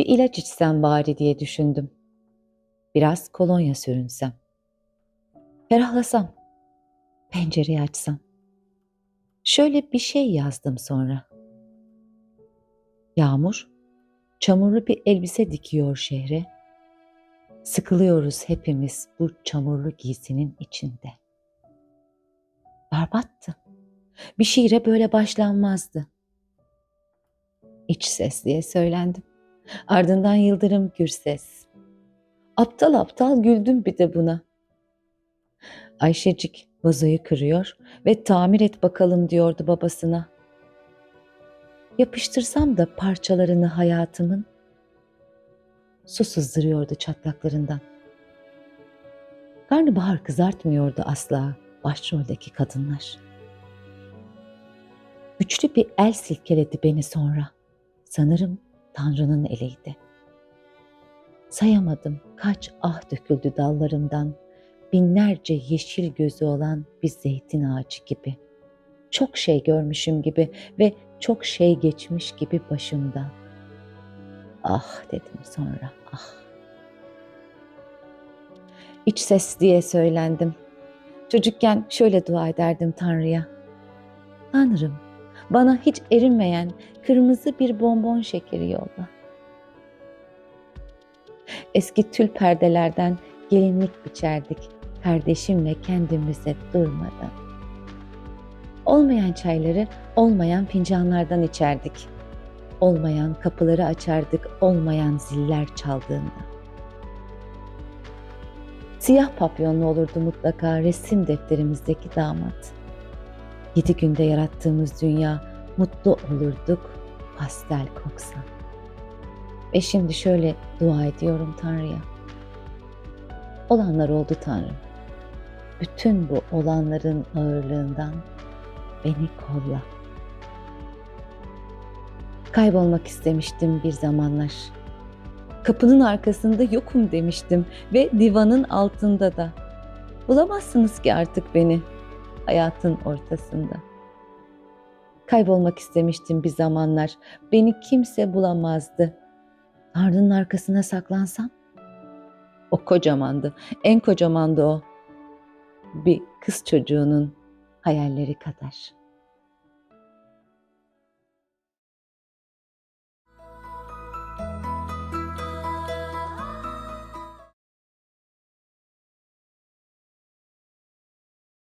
ilaç içsem bari diye düşündüm. Biraz kolonya sürünsem. Ferahlasam. Pencereyi açsam. Şöyle bir şey yazdım sonra. Yağmur, çamurlu bir elbise dikiyor şehre. Sıkılıyoruz hepimiz bu çamurlu giysinin içinde. Berbattı. Bir şiire böyle başlanmazdı. İç ses diye söylendim. Ardından Yıldırım Gürses. Aptal aptal güldüm bir de buna. Ayşecik vazoyu kırıyor ve tamir et bakalım diyordu babasına. Yapıştırsam da parçalarını hayatımın, su sızdırıyordu çatlaklarından. Karnabahar kızartmıyordu asla başroldeki kadınlar. Güçlü bir el silkeledi beni sonra. Sanırım Tanrı'nın eliydi. Sayamadım kaç ah döküldü dallarımdan, binlerce yeşil gözü olan bir zeytin ağacı gibi. Çok şey görmüşüm gibi ve çok şey geçmiş gibi başımdan. Ah dedim sonra, ah. İç ses diye söylendim. Çocukken şöyle dua ederdim Tanrı'ya. Tanrım, bana hiç erinmeyen kırmızı bir bonbon şekeri yolla. Eski tül perdelerden gelinlik biçerdik kardeşimle kendimize durmadan. Olmayan çayları olmayan fincanlardan içerdik. Olmayan kapıları açardık olmayan ziller çaldığında. Siyah papyonlu olurdu mutlaka resim defterimizdeki damat. Yedi günde yarattığımız dünya mutlu olurduk pastel koksa. Ve şimdi şöyle dua ediyorum Tanrı'ya. Olanlar oldu Tanrım. Bütün bu olanların ağırlığından beni kolla. Kaybolmak istemiştim bir zamanlar. Kapının arkasında yokum demiştim ve divanın altında da. Bulamazsınız ki artık beni hayatın ortasında. Kaybolmak istemiştim bir zamanlar. Beni kimse bulamazdı. Tanrı'nın arkasına saklansam? O kocamandı. En kocamandı o. Bir kız çocuğunun hayalleri kadar.